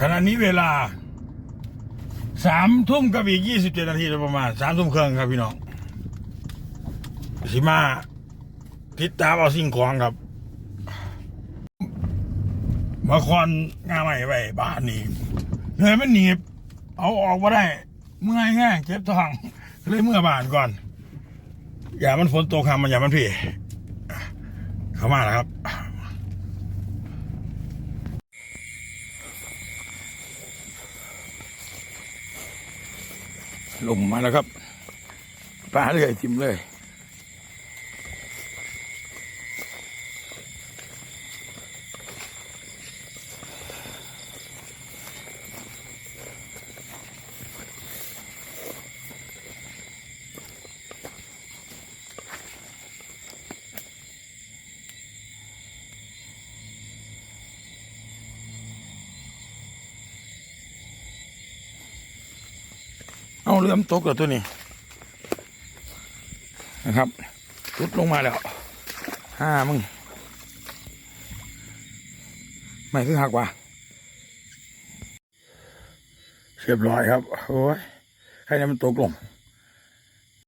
ขณะนี้เวลาสามทุ่มกับอีกยี่สิบเจ็ดนาทีประมาณสามทุ่มครึ่งครับพี่น้องสิมาติดตามเอาสิ่งของครับมาคอนงานใหม่ไว้บ้านนี่เหนื่อยมันหนีบ เอาออกมาได้ เมื่อยแห้งเจ็บท้องเลยเมื่อบานก่อน อย่ามันฝนตกครับมันอย่ามันพี่ เข้ามาแล้วครับ ลงมาแล้วครับปลาเลยจิ้มเลย เอาเรือมตกกับตัวนี้นะครับรุดลงมาแล้วห้ามึงไม่คือหักว่ะเรียบร้อยครับโอ้ยใครเนี่ยมันตกลง